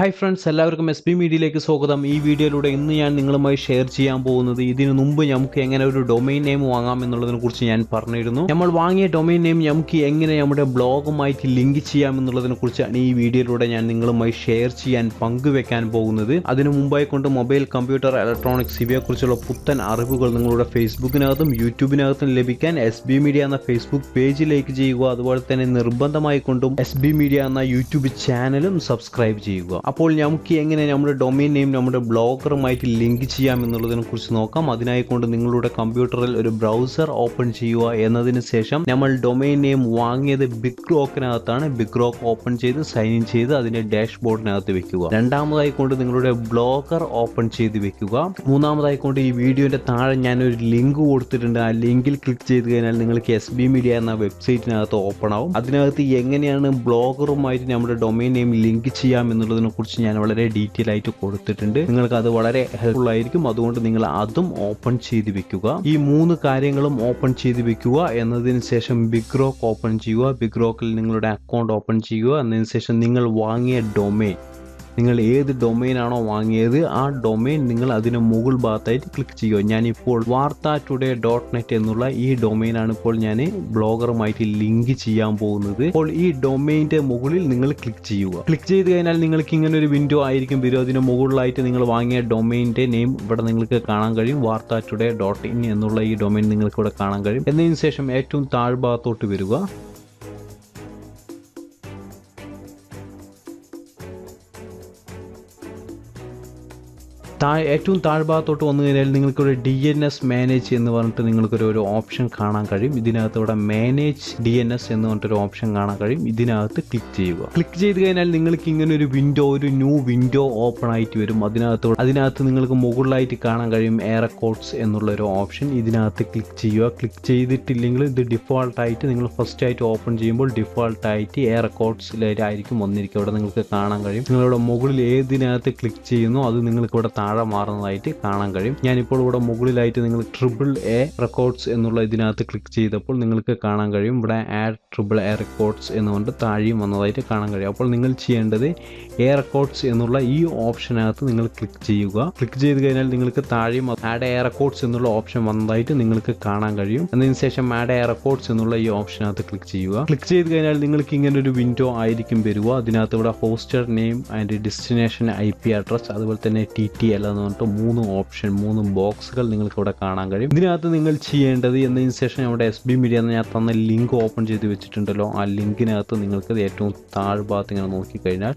Hi friends എല്ലാവർക്കും S P മീഡിയയിലേക്ക് സ്വാഗതം. ഈ വീഡിയോയിലൂടെ ഇന്ന് ഞാൻ നിങ്ങളുമായി ഷെയർ ചെയ്യാൻ പോകുന്നത് ഇതിനു മുമ്പ് നമുക്ക് എങ്ങനെ ഒരു ഡൊമൈൻ നെയിം വാങ്ങാം എന്നുള്ളതിനെ കുറിച്ച് ഞാൻ പറഞ്ഞിരുന്നു. നമ്മൾ വാങ്ങിയ ഡൊമൈൻ നെയിം നമുക്ക് എങ്ങനെ നമ്മുടെ ബ്ലോഗുമായിട്ട് ലിങ്ക് ചെയ്യാം എന്നുള്ളതിനെ കുറിച്ചാണ് ഈ വീഡിയോയിലൂടെ ഞാൻ നിങ്ങളുമായി ഷെയർ ചെയ്യാൻ പങ്കുവെക്കാൻ പോകുന്നത്. അതിനു മുമ്പായി കൊണ്ട് മൊബൈൽ കമ്പ്യൂട്ടർ ഇലക്ട്രോണിക്സ് ഇവയെക്കുറിച്ചുള്ള പുത്തൻ അറിവുകൾ നിങ്ങളുടെ ഫേസ്ബുക്കിനകത്തും യൂട്യൂബിനകത്തും ലഭിക്കാൻ എസ് ബി മീഡിയ എന്ന ഫേസ്ബുക്ക് പേജിലേക്ക് ചെയ്യുക. അതുപോലെ തന്നെ നിർബന്ധമായി കൊണ്ടും എസ് ബി മീഡിയ എന്ന യൂട്യൂബ് ചാനലും സബ്സ്ക്രൈബ് ചെയ്യുക. അപ്പോൾ നമുക്ക് എങ്ങനെ നമ്മുടെ ഡൊമൈൻ നെയിം നമ്മുടെ ബ്ലോഗറുമായിട്ട് ലിങ്ക് ചെയ്യാം എന്നുള്ളതിനെ കുറിച്ച് നോക്കാം. അതിനായി കൊണ്ട് നിങ്ങളുടെ കമ്പ്യൂട്ടറിൽ ഒരു ബ്രൗസർ ഓപ്പൺ ചെയ്യുക എന്നതിന് ശേഷം നമ്മൾ ഡൊമൈൻ നെയിം വാങ്ങിയത് ബിഗ് റോക്കിനകത്താണ് ബിഗ് റോക്ക് ഓപ്പൺ ചെയ്ത് സൈൻ ഇൻ ചെയ്ത് അതിന്റെ ഡാഷ് ബോർഡിനകത്ത് വെക്കുക. രണ്ടാമതായി കൊണ്ട് നിങ്ങളുടെ ബ്ലോഗർ ഓപ്പൺ ചെയ്ത് വെക്കുക. മൂന്നാമതായി കൊണ്ട് ഈ വീഡിയോന്റെ താഴെ ഞാൻ ഒരു ലിങ്ക് കൊടുത്തിട്ടുണ്ട്. ആ ലിങ്കിൽ ക്ലിക്ക് ചെയ്ത് കഴിഞ്ഞാൽ നിങ്ങൾക്ക് എസ് ബി മീഡിയ എന്ന വെബ്സൈറ്റിനകത്ത് ഓപ്പൺ ആവും. അതിനകത്ത് എങ്ങനെയാണ് ബ്ലോഗറുമായിട്ട് നമ്മുടെ ഡൊമൈൻ നെയിം ലിങ്ക് ചെയ്യാം എന്നുള്ളതിനെ കുറിച്ച് ഞാൻ വളരെ ഡീറ്റെയിൽ ആയിട്ട് കൊടുത്തിട്ടുണ്ട്. നിങ്ങൾക്ക് അത് വളരെ ഹെൽപ്ഫുൾ ആയിരിക്കും. അതുകൊണ്ട് നിങ്ങൾ അതും ഓപ്പൺ ചെയ്ത് വെക്കുക. ഈ മൂന്ന് കാര്യങ്ങളും ഓപ്പൺ ചെയ്ത് വെക്കുക. എന്നതിന് ശേഷം ബിഗ് റോക്ക് ഓപ്പൺ ചെയ്യുക. ബിഗ് റോക്കിൽ നിങ്ങളുടെ അക്കൗണ്ട് ഓപ്പൺ ചെയ്യുക. എന്നതിന് ശേഷം നിങ്ങൾ വാങ്ങിയ ഡൊമൈൻ നിങ്ങൾ ഏത് ഡൊമൈൻ ആണോ വാങ്ങിയത് ആ ഡൊമൈൻ നിങ്ങൾ അതിന് മുകൾ ഭാഗത്തായിട്ട് ക്ലിക്ക് ചെയ്യുക. ഞാനിപ്പോൾ വാർത്ത ടുഡേ ഡോട്ട് നെറ്റ് എന്നുള്ള ഈ ഡൊമൈനാണ് ഇപ്പോൾ ഞാൻ ബ്ലോഗറുമായിട്ട് ലിങ്ക് ചെയ്യാൻ പോകുന്നത്. അപ്പോൾ ഈ ഡൊമൈന്റെ മുകളിൽ നിങ്ങൾ ക്ലിക്ക് ചെയ്യുക. ക്ലിക്ക് ചെയ്ത് കഴിഞ്ഞാൽ നിങ്ങൾക്ക് ഇങ്ങനെ ഒരു വിൻഡോ ആയിരിക്കും വരും അതിന് മുകളിലായിട്ട് നിങ്ങൾ വാങ്ങിയ ഡൊമൈന്റെ നെയിം ഇവിടെ നിങ്ങൾക്ക് കാണാൻ കഴിയും. വാർത്ത ടുഡേ ഡോട്ട് ഇൻ എന്നുള്ള ഈ ഡൊമൈൻ നിങ്ങൾക്ക് ഇവിടെ കാണാൻ കഴിയും. എന്നതിന് ശേഷം ഏറ്റവും താഴ്ഭാഗത്തോട്ട് വരിക. താ ഏറ്റവും താഴ്ഭാഗത്തോട്ട് വന്നു കഴിഞ്ഞാൽ നിങ്ങൾക്കൊരു ഡി എൻ എസ് മാനേജ് എന്ന് പറഞ്ഞിട്ട് നിങ്ങൾക്കൊരു ഒരു ഓപ്ഷൻ കാണാൻ കഴിയും. ഇതിനകത്ത് ഇവിടെ മാനേജ് ഡി എൻ എസ് എന്ന് പറഞ്ഞിട്ടൊരു ഓപ്ഷൻ കാണാൻ കഴിയും. ഇതിനകത്ത് ക്ലിക്ക് ചെയ്യുക. ക്ലിക്ക് ചെയ്ത് കഴിഞ്ഞാൽ നിങ്ങൾക്ക് ഇങ്ങനെ ഒരു വിൻഡോ ഒരു ന്യൂ വിൻഡോ ഓപ്പൺ ആയിട്ട് വരും. അതിനകത്ത് അതിനകത്ത് നിങ്ങൾക്ക് മുകളിലായിട്ട് കാണാൻ കഴിയും എയർ കോഡ്സ് എന്നുള്ള ഒരു ഓപ്ഷൻ ഇതിനകത്ത് ക്ലിക്ക് ചെയ്യുക. ക്ലിക്ക് ചെയ്തിട്ടില്ലെങ്കിൽ ഇത് ഡിഫോൾട്ട് ആയിട്ട് നിങ്ങൾ ഫസ്റ്റ് ആയിട്ട് ഓപ്പൺ ചെയ്യുമ്പോൾ ഡിഫോൾട്ട് ആയിട്ട് എയർ കോഡ്സിലായിരിക്കും വന്നിരിക്കുക. ഇവിടെ നിങ്ങൾക്ക് കാണാൻ കഴിയും. നിങ്ങളുടെ മുകളിൽ ഏതിനകത്ത് ക്ലിക്ക് ചെയ്യുന്നു അത് നിങ്ങൾക്ക് ഇവിടെ താഴെ മാറുന്നതായിട്ട് കാണാൻ കഴിയും. ഞാനിപ്പോൾ ഇവിടെ മുകളിലായിട്ട് നിങ്ങൾ ട്രിപ്പിൾ എ റെക്കോർഡ്സ് എന്നുള്ള ഇതിനകത്ത് ക്ലിക്ക് ചെയ്തപ്പോൾ നിങ്ങൾക്ക് കാണാൻ കഴിയും. ഇവിടെ ആഡ് ട്രിപ്പിൾ എ റെക്കോർഡ്സ് എന്നുകൊണ്ട് താഴെയും വന്നതായിട്ട് കാണാൻ കഴിയും. അപ്പോൾ നിങ്ങൾ ചെയ്യേണ്ടത് എ റെക്കോർഡ്സ് എന്നുള്ള ഈ ഓപ്ഷനകത്ത് നിങ്ങൾ ക്ലിക്ക് ചെയ്യുക. ക്ലിക്ക് ചെയ്ത് കഴിഞ്ഞാൽ നിങ്ങൾക്ക് താഴെയും ആഡ് എ റെക്കോർഡ്സ് എന്നുള്ള ഓപ്ഷൻ വന്നതായിട്ട് നിങ്ങൾക്ക് കാണാൻ കഴിയും. അതിന് ശേഷം ആഡ് എ റെക്കോർഡ്സ് എന്നുള്ള ഈ ഓപ്ഷനകത്ത് ക്ലിക്ക് ചെയ്യുക. ക്ലിക്ക് ചെയ്ത് കഴിഞ്ഞാൽ നിങ്ങൾക്ക് ഇങ്ങനെ ഒരു വിൻഡോ ആയിരിക്കും വരിക. അതിനകത്ത് ഇവിടെ hoster name and destination IP P address അതുപോലെ തന്നെ ടി ടി എൽ എന്ന് പറഞ്ഞിട്ട് മൂന്ന് ഓപ്ഷൻ മൂന്ന് ബോക്സുകൾ നിങ്ങൾക്ക് ഇവിടെ കാണാൻ കഴിയും. ഇതിനകത്ത് നിങ്ങൾ ചെയ്യേണ്ടത് എന്നതിന് ശേഷം അവിടെ എസ് ബി മീഡിയ എന്ന് ഞാൻ തന്ന ലിങ്ക് ഓപ്പൺ ചെയ്ത് വെച്ചിട്ടുണ്ടല്ലോ. ആ ലിങ്കിനകത്ത് നിങ്ങൾക്ക് ഏറ്റവും താഴ്ഭാഗത്ത് ഇങ്ങനെ നോക്കിക്കഴിഞ്ഞാൽ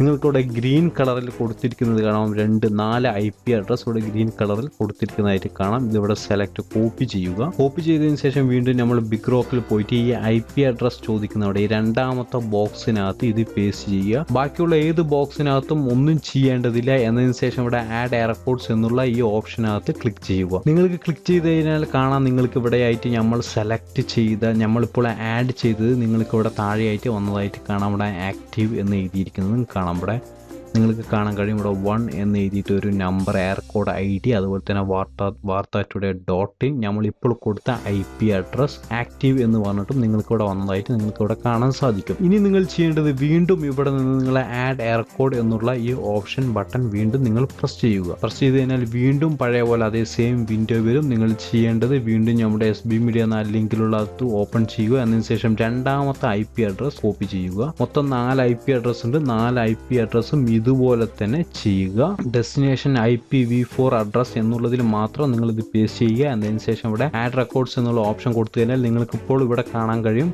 നിങ്ങൾക്കിവിടെ ഗ്രീൻ കളറിൽ കൊടുത്തിരിക്കുന്നത് കാണാം. രണ്ട് നാല് ഐ പി അഡ്രസ് ഇവിടെ ഗ്രീൻ കളറിൽ കൊടുത്തിരിക്കുന്നതായിട്ട് കാണാം. ഇതിവിടെ സെലക്ട് കോപ്പി ചെയ്യുക. കോപ്പി ചെയ്തതിന് ശേഷം വീണ്ടും നമ്മൾ ബിഗ് റോക്കിൽ പോയിട്ട് ഈ ഐ പി അഡ്രസ് ചോദിക്കുന്നവിടെ ഈ രണ്ടാമത്തെ ബോക്സിനകത്ത് ഇത് പേസ്റ്റ് ചെയ്യുക. ബാക്കിയുള്ള ഏത് ബോക്സിനകത്തും ഒന്നും ചെയ്യേണ്ടതില്ല. എന്നതിന് ശേഷം ഇവിടെ ആഡ് എയർപോർട്ട്സ് എന്നുള്ള ഈ ഓപ്ഷനകത്ത് ക്ലിക്ക് ചെയ്യുക. നിങ്ങൾക്ക് ക്ലിക്ക് ചെയ്ത് കഴിഞ്ഞാൽ കാണാം നിങ്ങൾക്ക് ഇവിടെ ആയിട്ട് നമ്മൾ സെലക്ട് ചെയ്ത നമ്മളിപ്പോൾ ആഡ് ചെയ്തത് നിങ്ങൾക്ക് ഇവിടെ താഴെയായിട്ട് വന്നതായിട്ട് കാണാം. ഇവിടെ ആക്റ്റീവ് എന്ന് എഴുതിയിരിക്കുന്നത് കാണാം. ഇവിടെ നിങ്ങൾക്ക് കാണാൻ കഴിയും. ഇവിടെ വൺ എന്ന് എഴുതിയിട്ട് ഒരു number air code I D അതുപോലെ തന്നെ വാർത്ത വാർത്ത ടുഡേ ഡോട്ട് ഇൻ നമ്മളിപ്പോൾ കൊടുത്ത ഐ പി അഡ്രസ് ആക്റ്റീവ് എന്ന് പറഞ്ഞിട്ടും നിങ്ങൾക്ക് ഇവിടെ വന്നതായിട്ട് നിങ്ങൾക്ക് ഇവിടെ കാണാൻ സാധിക്കും. ഇനി നിങ്ങൾ ചെയ്യേണ്ടത് വീണ്ടും ഇവിടെ നിന്ന് നിങ്ങൾ ആഡ് എയർ കോഡ് എന്നുള്ള ഈ ഓപ്ഷൻ ബട്ടൺ വീണ്ടും നിങ്ങൾ പ്രസ് ചെയ്യുക. പ്രസ് ചെയ്ത് കഴിഞ്ഞാൽ വീണ്ടും പഴയ പോലെ അതേ സെയിം വിൻഡോ വരും. നിങ്ങൾ ചെയ്യേണ്ടത് വീണ്ടും നമ്മുടെ എസ് ബി മീഡിയ എന്ന ലിങ്കിലുള്ള അത് ഓപ്പൺ ചെയ്യുക. എന്നതിന് ശേഷം രണ്ടാമത്തെ ഐ പി അഡ്രസ് കോപ്പി ചെയ്യുക. മൊത്തം നാല് ഐ പി അഡ്രസ് ഉണ്ട്. നാല് ഐ പി അഡ്രസ്സും ഇതുപോലെ തന്നെ ചെയ്യുക. Destination I P V four address എന്നുള്ളതിൽ മാത്രം നിങ്ങൾ ഇത് പേസ്റ്റ് ചെയ്യുക എന്നതിന് ശേഷം ഇവിടെ ആഡ് റെക്കോർഡ്സ് എന്നുള്ള ഓപ്ഷൻ കൊടുത്തു കഴിഞ്ഞാൽ നിങ്ങൾക്ക് ഇപ്പോൾ ഇവിടെ കാണാൻ കഴിയും.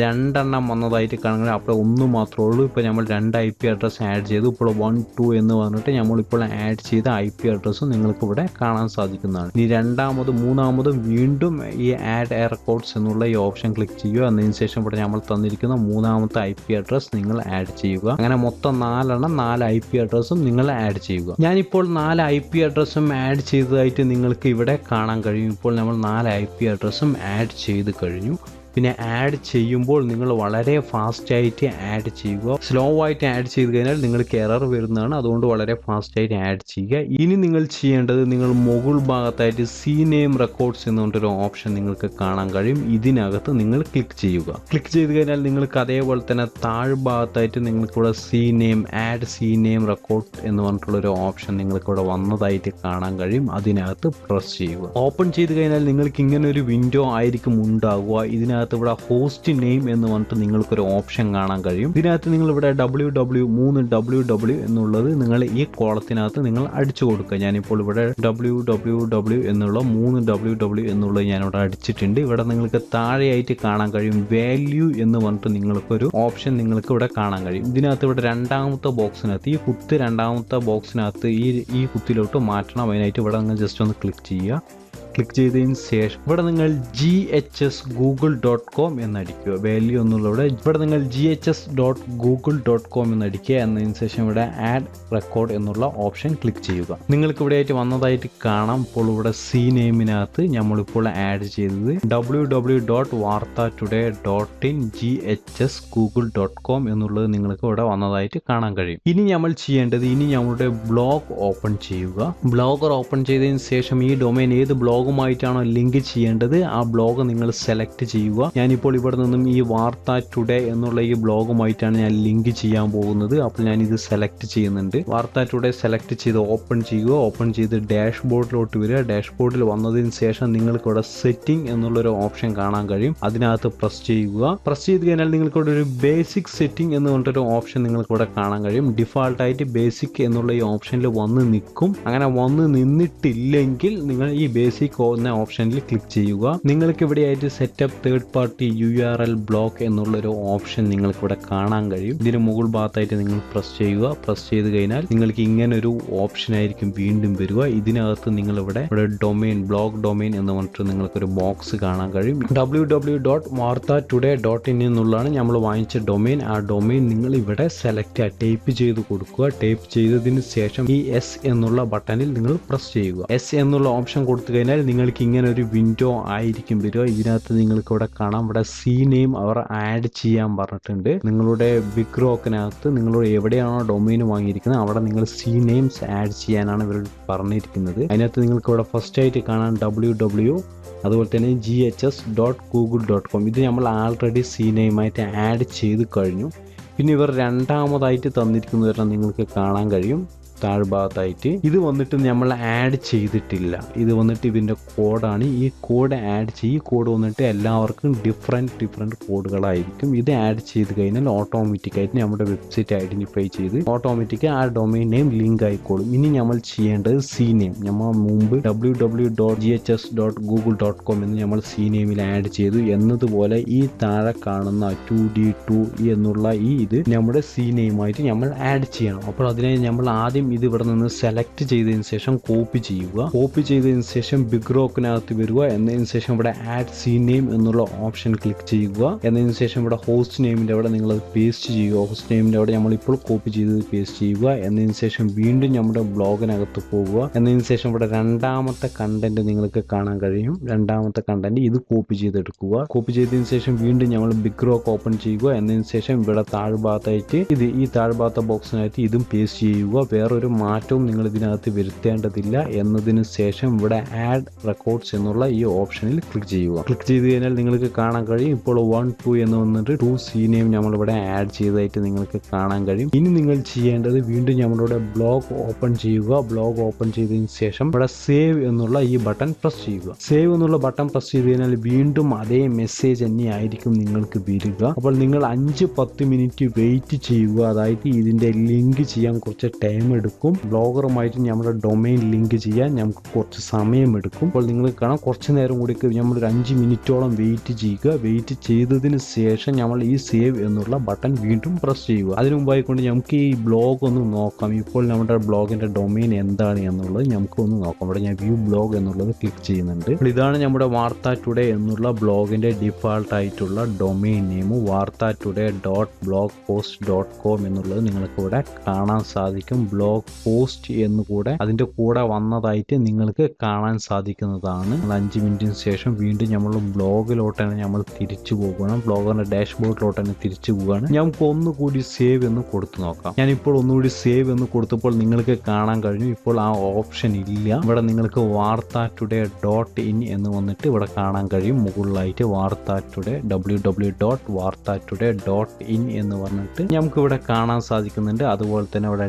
രണ്ടെണ്ണം വന്നതായിട്ട് കാണുന്നത് അപ്പോൾ ഒന്ന് മാത്രമേ ഉള്ളൂ. ഇപ്പോൾ നമ്മൾ രണ്ട് ഐ പി അഡ്രസ്സ് ആഡ് ചെയ്തു. ഇപ്പോൾ വൺ ടു എന്ന് പറഞ്ഞിട്ട് നമ്മളിപ്പോൾ ആഡ് ചെയ്ത ഐ പി അഡ്രസ്സും നിങ്ങൾക്ക് ഇവിടെ കാണാൻ സാധിക്കുന്നതാണ്. ഇനി രണ്ടാമതും മൂന്നാമതും വീണ്ടും ഈ ആഡ് എയർ കോഡ്സ് എന്നുള്ള ഈ ഓപ്ഷൻ ക്ലിക്ക് ചെയ്യുക. എന്നതിന് ശേഷം ഇവിടെ നമ്മൾ തന്നിരിക്കുന്ന മൂന്നാമത്തെ ഐ പി അഡ്രസ്സ് നിങ്ങൾ ആഡ് ചെയ്യുക. അങ്ങനെ മൊത്തം നാലെണ്ണം നാല് ഐ പി അഡ്രസ്സും നിങ്ങൾ ആഡ് ചെയ്യുക. ഞാനിപ്പോൾ നാല് ഐ പി അഡ്രസ്സും ആഡ് ചെയ്തതായിട്ട് നിങ്ങൾക്ക് ഇവിടെ കാണാൻ കഴിയും. ഇപ്പോൾ നമ്മൾ നാല് ഐ പി അഡ്രസ്സും ആഡ് ചെയ്ത് കഴിഞ്ഞു. പിന്നെ ആഡ് ചെയ്യുമ്പോൾ നിങ്ങൾ വളരെ ഫാസ്റ്റായിട്ട് ആഡ് ചെയ്യുക. സ്ലോ ആയിട്ട് ആഡ് ചെയ്ത് കഴിഞ്ഞാൽ നിങ്ങൾക്ക് എറർ വരുന്നതാണ്. അതുകൊണ്ട് വളരെ ഫാസ്റ്റായിട്ട് ആഡ് ചെയ്യുക. ഇനി നിങ്ങൾ ചെയ്യേണ്ടത് നിങ്ങൾ മുകൾ ഭാഗത്തായിട്ട് സി നെയിം റെക്കോർഡ്സ് എന്ന് പറഞ്ഞൊരു ഓപ്ഷൻ നിങ്ങൾക്ക് കാണാൻ കഴിയും. ഇതിനകത്ത് നിങ്ങൾ ക്ലിക്ക് ചെയ്യുക. ക്ലിക്ക് ചെയ്ത് കഴിഞ്ഞാൽ നിങ്ങൾക്ക് അതേപോലെ തന്നെ താഴ്ഭാഗത്തായിട്ട് നിങ്ങൾക്കിവിടെ C name add C name record എന്ന് പറഞ്ഞിട്ടുള്ളൊരു ഓപ്ഷൻ നിങ്ങൾക്കിവിടെ വന്നതായിട്ട് കാണാൻ കഴിയും. അതിനകത്ത് പ്രസ് ചെയ്യുക. ഓപ്പൺ ചെയ്ത് കഴിഞ്ഞാൽ നിങ്ങൾക്ക് ഇങ്ങനെ ഒരു വിൻഡോ ആയിരിക്കും ഉണ്ടാകുക ഇതിനകത്ത് ഇവിടെ ഹോസ്റ്റ് നെയിം എന്ന് പറഞ്ഞിട്ട് നിങ്ങൾക്കൊരു ഓപ്ഷൻ കാണാൻ കഴിയും. ഇതിനകത്ത് നിങ്ങൾ ഇവിടെ ഡബ്ല്യൂ ഡബ്ല്യൂ മൂന്ന് ഡബ്ല്യൂ ഡബ്ല്യൂ എന്നുള്ളത് നിങ്ങൾ ഈ കോളത്തിനകത്ത് നിങ്ങൾ അടിച്ചു കൊടുക്കുക. ഞാനിപ്പോൾ ഇവിടെ ഡബ്ല്യൂ ഡബ്ല്യൂ ഡബ്ല്യൂ എന്നുള്ള മൂന്ന് ഡബ്ല്യൂ ഡബ്ല്യൂ എന്നുള്ളത് ഞാനിവിടെ അടിച്ചിട്ടുണ്ട്. ഇവിടെ നിങ്ങൾക്ക് താഴെയായിട്ട് കാണാൻ കഴിയും വാല്യൂ എന്ന് പറഞ്ഞിട്ട് നിങ്ങൾക്കൊരു ഓപ്ഷൻ നിങ്ങൾക്ക് ഇവിടെ കാണാൻ കഴിയും. ഇതിനകത്ത് ഇവിടെ രണ്ടാമത്തെ ബോക്സിനകത്ത് ഈ കുത്ത് രണ്ടാമത്തെ ബോക്സിനകത്ത് ഈ ഈ കുത്തിലോട്ട് മാറ്റണം. അതിനായിട്ട് ഇവിടെ നിങ്ങൾ ജസ്റ്റ് ഒന്ന് ക്ലിക്ക് ചെയ്യുക. ക്ലിക്ക് ചെയ്തതിന് ശേഷം ഇവിടെ നിങ്ങൾ G H S Google dot com എന്നടിക്കുക. Value ഒന്നുള്ളവിടെ ഇവിടെ നിങ്ങൾ G H S dot Google dot com എന്നടിക്കുക. എന്നതിന് ശേഷം ഇവിടെ ആഡ് റെക്കോർഡ് എന്നുള്ള ഓപ്ഷൻ ക്ലിക്ക് ചെയ്യുക. നിങ്ങൾക്ക് ഇവിടെ ആയിട്ട് വന്നതായിട്ട് കാണാം. ഇപ്പോൾ ഇവിടെ സി നെയിമിനകത്ത് നമ്മളിപ്പോൾ ആഡ് ചെയ്തത് W W dot Vartha today dot in G H S Google dot com എന്നുള്ളത് നിങ്ങൾക്ക് ഇവിടെ വന്നതായിട്ട് കാണാൻ കഴിയും. ഇനി നമ്മൾ ചെയ്യേണ്ടത് ഇനി നമ്മളുടെ ബ്ലോഗ് ഓപ്പൺ ചെയ്യുക. ബ്ലോഗർ ഓപ്പൺ ചെയ്തതിന് ശേഷം ഈ ഡൊമൈൻ ഏത് ബ്ലോഗുമായിട്ടാണോ ലിങ്ക് ചെയ്യേണ്ടത്? ആ ബ്ലോഗ് നിങ്ങൾ സെലക്ട് ചെയ്യുക. ഞാനിപ്പോൾ ഇവിടെ നിന്നും ഈ വാർത്ത ടുഡേ എന്നുള്ള ഈ ബ്ലോഗുമായിട്ടാണ് ഞാൻ ലിങ്ക് ചെയ്യാൻ പോകുന്നത്. അപ്പോൾ ഞാൻ ഇത് സെലക്ട് ചെയ്യുന്നുണ്ട്. വാർത്ത ടുഡേ സെലക്ട് ചെയ്ത് ഓപ്പൺ ചെയ്യുക. ഓപ്പൺ ചെയ്ത് ഡാഷ് ബോർഡിലോട്ട് വരിക. ഡാഷ് ബോർഡിൽ വന്നതിന് ശേഷം നിങ്ങൾക്ക് ഇവിടെ സെറ്റിംഗ് എന്നുള്ളൊരു ഓപ്ഷൻ കാണാൻ കഴിയും. അതിനകത്ത് പ്രസ് ചെയ്യുക. പ്രസ് ചെയ്ത് കഴിഞ്ഞാൽ നിങ്ങൾക്ക് ഇവിടെ ഒരു ബേസിക് സെറ്റിംഗ് എന്ന് പറഞ്ഞിട്ടൊരു ഓപ്ഷൻ നിങ്ങൾക്ക് ഇവിടെ കാണാൻ കഴിയും. ഡിഫാൾട്ടായിട്ട് ബേസിക് എന്നുള്ള ഈ ഓപ്ഷനിൽ വന്ന് നിൽക്കും. അങ്ങനെ വന്ന് നിന്നിട്ടില്ലെങ്കിൽ നിങ്ങൾ ഈ ബേസിക് എന്ന ഓപ്ഷനിൽ ക്ലിക്ക് ചെയ്യുക. നിങ്ങൾക്ക് ഇവിടെയായിട്ട് setup third party U R L block എന്നുള്ളൊരു ഓപ്ഷൻ നിങ്ങൾക്ക് ഇവിടെ കാണാൻ കഴിയും. ഇതിന് മുകൾ ഭാഗത്തായിട്ട് നിങ്ങൾ പ്രസ് ചെയ്യുക. പ്രസ് ചെയ്ത് കഴിഞ്ഞാൽ നിങ്ങൾക്ക് ഇങ്ങനെ ഒരു ഓപ്ഷൻ ആയിരിക്കും വീണ്ടും വരിക. ഇതിനകത്ത് നിങ്ങൾ ഇവിടെ ഇവിടെ ഡൊമൈൻ ബ്ലോക്ക് ഡൊമൈൻ എന്ന് പറഞ്ഞിട്ട് നിങ്ങൾക്കൊരു ബോക്സ് കാണാൻ കഴിയും. W W dot Vartha today dot in എന്നുള്ളതാണ് നമ്മൾ വാങ്ങിച്ച ഡൊമൈൻ ആ ഡൊമൈൻ നിങ്ങൾ ഇവിടെ സെലക്ട് ടൈപ്പ് ചെയ്ത് കൊടുക്കുക. ടൈപ്പ് ചെയ്തതിന് ശേഷം ഈ എസ് എന്നുള്ള ബട്ടണിൽ നിങ്ങൾ പ്രസ് ചെയ്യുക. എസ് എന്നുള്ള ഓപ്ഷൻ കൊടുത്തു കഴിഞ്ഞാൽ നിങ്ങൾക്ക് ഇങ്ങനെ ഒരു വിൻഡോ ആയിരിക്കും വരിക. ഇതിനകത്ത് നിങ്ങൾക്ക് ഇവിടെ കാണാം. ഇവിടെ സി നെയിം അവർ ആഡ് ചെയ്യാൻ പറഞ്ഞിട്ടുണ്ട്. നിങ്ങളുടെ ബിഗ് റോക്കിനകത്ത് നിങ്ങൾ എവിടെയാണോ ഡൊമൈൻ വാങ്ങിയിരിക്കുന്നത് അവിടെ നിങ്ങൾ സി നെയിംസ് ആഡ് ചെയ്യാനാണ് ഇവർ പറഞ്ഞിരിക്കുന്നത്. അതിനകത്ത് നിങ്ങൾക്ക് ഇവിടെ ഫസ്റ്റ് ആയിട്ട് കാണാൻ ഡബ്ല്യൂ ഡബ്ല്യൂ അതുപോലെ തന്നെ G H S dot Google dot com ഇത് നമ്മൾ ആൾറെഡി സി നെയിമായിട്ട് ആഡ് ചെയ്ത് കഴിഞ്ഞു. പിന്നെ ഇവർ രണ്ടാമതായിട്ട് തന്നിരിക്കുന്നത് നിങ്ങൾക്ക് കാണാൻ കഴിയും. താഴ്ഭാഗത്തായിട്ട് ഇത് വന്നിട്ട് നമ്മൾ ആഡ് ചെയ്തിട്ടില്ല. ഇത് വന്നിട്ട് ഇതിന്റെ കോഡാണ് ഈ കോഡ് ആഡ് ചെയ്യും ഈ കോഡ് വന്നിട്ട് എല്ലാവർക്കും ഡിഫറെന്റ് ഡിഫറെന്റ് കോഡുകളായിരിക്കും ഇത് ആഡ് ചെയ്ത് കഴിഞ്ഞാൽ ഓട്ടോമാറ്റിക്കായിട്ട് നമ്മുടെ വെബ്സൈറ്റ് ഐഡന്റിഫൈ ചെയ്ത് ഓട്ടോമാറ്റിക് ആ ഡൊമൈൻ നെയിം ലിങ്ക് ആയിക്കോളും. ഇനി നമ്മൾ ചെയ്യേണ്ടത് സി നെയിം നമ്മൾ മുമ്പ് W W dot G H S dot Google dot com എന്ന് നമ്മൾ സി നെയിമിൽ ആഡ് ചെയ്തു. എന്നതുപോലെ ഈ താഴെ കാണുന്ന ടു ഡി ടു എന്നുള്ള ഈ ഇത് നമ്മുടെ സി നെയിമായിട്ട് നമ്മൾ ആഡ് ചെയ്യണം. അപ്പോൾ അതിനെ നമ്മൾ ആദ്യം ഇത് ഇവിടെ നിന്ന് സെലക്ട് ചെയ്തതിന് ശേഷം കോപ്പി ചെയ്യുക. കോപ്പി ചെയ്തതിന് ശേഷം ബിഗ് റോക്കിനകത്ത് വരിക. എന്നതിന് ശേഷം ഇവിടെ ആഡ് സി നെയിം എന്നുള്ള ഓപ്ഷൻ ക്ലിക്ക് ചെയ്യുക. എന്നതിന് ശേഷം ഇവിടെ ഹോസ്റ്റ് നെയിമിന്റെ അവിടെ നിങ്ങൾ പേസ്റ്റ് ചെയ്യുക. ഹോസ്റ്റ് നെയിമിന്റെ അവിടെ നമ്മൾ ഇപ്പോൾ കോപ്പി ചെയ്തത് പേസ്റ്റ് ചെയ്യുക. എന്നതിന് ശേഷം വീണ്ടും നമ്മുടെ ബ്ലോഗിനകത്ത് പോവുക. എന്നതിന് ശേഷം ഇവിടെ രണ്ടാമത്തെ കണ്ടന്റ് നിങ്ങൾക്ക് കാണാൻ കഴിയും. രണ്ടാമത്തെ കണ്ടന്റ് ഇത് കോപ്പി ചെയ്തെടുക്കുക. കോപ്പി ചെയ്തതിന് ശേഷം വീണ്ടും നമ്മൾ ബിഗ് റോക്ക് ഓപ്പൺ ചെയ്യുക. എന്നതിന് ശേഷം ഇവിടെ താഴ്ഭാഗത്തായിട്ട് ഇത് ഈ താഴ്ഭാഗത്തെ ബോക്സിനകത്ത് ഇതും പേസ്റ്റ് ചെയ്യുക. വേറൊരു മാറ്റവും നിങ്ങൾ ഇതിനകത്ത് വരുത്തേണ്ടതില്ല എന്നതിന് ശേഷം ഇവിടെ ആഡ് റെക്കോർഡ്സ് എന്നുള്ള ഈ ഓപ്ഷനിൽ ക്ലിക്ക് ചെയ്യുക. ക്ലിക്ക് ചെയ്ത് കഴിഞ്ഞാൽ നിങ്ങൾക്ക് കാണാൻ കഴിയും. ഇപ്പോൾ വൺ ടു എന്ന് വന്നിട്ട് ടു സീനെയും നമ്മളിവിടെ ആഡ് ചെയ്തതായിട്ട് നിങ്ങൾക്ക് കാണാൻ കഴിയും. ഇനി നിങ്ങൾ ചെയ്യേണ്ടത് വീണ്ടും നമ്മളുടെ ബ്ലോഗ് ഓപ്പൺ ചെയ്യുക. ബ്ലോഗ് ഓപ്പൺ ചെയ്തതിന് ശേഷം ഇവിടെ സേവ് എന്നുള്ള ഈ ബട്ടൺ പ്രസ് ചെയ്യുക. സേവ് എന്നുള്ള ബട്ടൺ പ്രസ് ചെയ്ത് കഴിഞ്ഞാൽ വീണ്ടും അതേ മെസ്സേജ് തന്നെ ആയിരിക്കും നിങ്ങൾക്ക് വരിക. അപ്പോൾ നിങ്ങൾ അഞ്ച് പത്ത് മിനിറ്റ് വെയിറ്റ് ചെയ്യുക. അതായത് ഇതിന്റെ ലിങ്ക് ചെയ്യാൻ കുറച്ച് ടൈം എടുക്കും ബ്ലോഗറുമായിട്ട് നമ്മുടെ ഡൊമൈൻ ലിങ്ക് ചെയ്യാൻ നമുക്ക് കുറച്ച് സമയം എടുക്കും അപ്പോൾ നിങ്ങൾ കാണാം കുറച്ച് നേരം കൂടി നമ്മൾ ഒരു അഞ്ച് മിനിറ്റോളം വെയിറ്റ് ചെയ്യുക. വെയിറ്റ് ചെയ്തതിന് ശേഷം നമ്മൾ ഈ സേവ് എന്നുള്ള ബട്ടൺ വീണ്ടും പ്രസ് ചെയ്യുക. അതിനു മുമ്പായി കൊണ്ട് നമുക്ക് ഈ ബ്ലോഗ് ഒന്ന് നോക്കാം. ഇപ്പോൾ നമ്മുടെ ബ്ലോഗിന്റെ ഡൊമൈൻ എന്താണ് എന്നുള്ളത് നമുക്ക് ഒന്ന് നോക്കാം. ഇവിടെ ഞാൻ വ്യൂ ബ്ലോഗ് എന്നുള്ളത് ക്ലിക്ക് ചെയ്യുന്നുണ്ട്. അപ്പോൾ ഇതാണ് നമ്മുടെ വാർത്ത ടുഡേ എന്നുള്ള ബ്ലോഗിന്റെ ഡിഫാൾട്ട് ആയിട്ടുള്ള domain name Vartha today dot blog post dot com എന്നുള്ളത് നിങ്ങൾക്ക് ഇവിടെ കാണാൻ സാധിക്കും. ബ്ലോഗ് പോസ്റ്റ് എന്ന് കൂടെ അതിന്റെ കൂടെ വന്നതായിട്ട് നിങ്ങൾക്ക് കാണാൻ സാധിക്കുന്നതാണ്. അഞ്ച് മിനിറ്റിന് ശേഷം വീണ്ടും നമ്മൾ ബ്ലോഗിലോട്ട് തന്നെ നമ്മൾ തിരിച്ചു പോകുകയാണ് ബ്ലോഗറിന്റെ ഡാഷ്ബോർഡിലോട്ട് തന്നെ തിരിച്ചു പോവുകയാണ്. നമുക്ക് ഒന്നുകൂടി സേവ് എന്ന് കൊടുത്തു നോക്കാം. ഞാൻ ഇപ്പോൾ ഒന്നുകൂടി സേവ് എന്ന് കൊടുത്തപ്പോൾ നിങ്ങൾക്ക് കാണാൻ കഴിഞ്ഞു. ഇപ്പോൾ ആ ഓപ്ഷൻ ഇല്ല. ഇവിടെ നിങ്ങൾക്ക് വാർത്ത ടുഡേ ഡോട്ട് ഇൻ എന്ന് വന്നിട്ട് ഇവിടെ കാണാൻ കഴിയും. മുകളിലായിട്ട് Vartha today W W dot Vartha today dot in എന്ന് പറഞ്ഞിട്ട് നമുക്ക് ഇവിടെ കാണാൻ സാധിക്കുന്നുണ്ട്. അതുപോലെ തന്നെ ഇവിടെ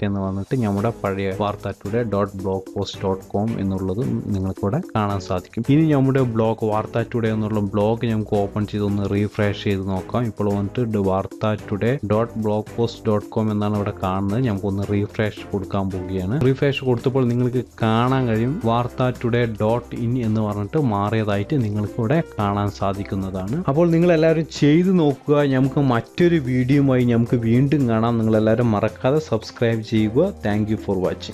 റീഡയറക്റ്റ് എന്ന് വന്നിട്ട് നമ്മുടെ പഴയ Vartha today dot blog post dot com എന്നുള്ളത് നിങ്ങൾക്കിവിടെ കാണാൻ സാധിക്കും. ഇനി നമ്മുടെ ബ്ലോഗ് വാർത്ത ടുഡേ എന്നുള്ള ബ്ലോഗ് നമുക്ക് ഓപ്പൺ ചെയ്ത് ഒന്ന് റീഫ്രഷ് ചെയ്ത് നോക്കാം. ഇപ്പോൾ വന്നിട്ട് Vartha today dot blog post dot com എന്നാണ് ഇവിടെ കാണുന്നത്. നമുക്കൊന്ന് റീഫ്രഷ് കൊടുക്കാൻ പോവുകയാണ്. റീഫ്രഷ് കൊടുത്തപ്പോൾ നിങ്ങൾക്ക് കാണാൻ കഴിയും. വാർത്ത ടുഡേ ഡോട്ട് ഇൻ എന്ന് പറഞ്ഞിട്ട് മാറിയതായിട്ട് നിങ്ങൾക്ക് ഇവിടെ കാണാൻ സാധിക്കുന്നതാണ്. അപ്പോൾ നിങ്ങൾ എല്ലാവരും ചെയ്തു നോക്കുക. നമുക്ക് മറ്റൊരു വീഡിയോയുമായി നമുക്ക് വീണ്ടും കാണാം. നിങ്ങൾ എല്ലാവരും മറക്കാതെ സബ്സ്ക്രൈബ് ചെയ്യുക താങ്ക് ഫോർ വാച്ചിങ്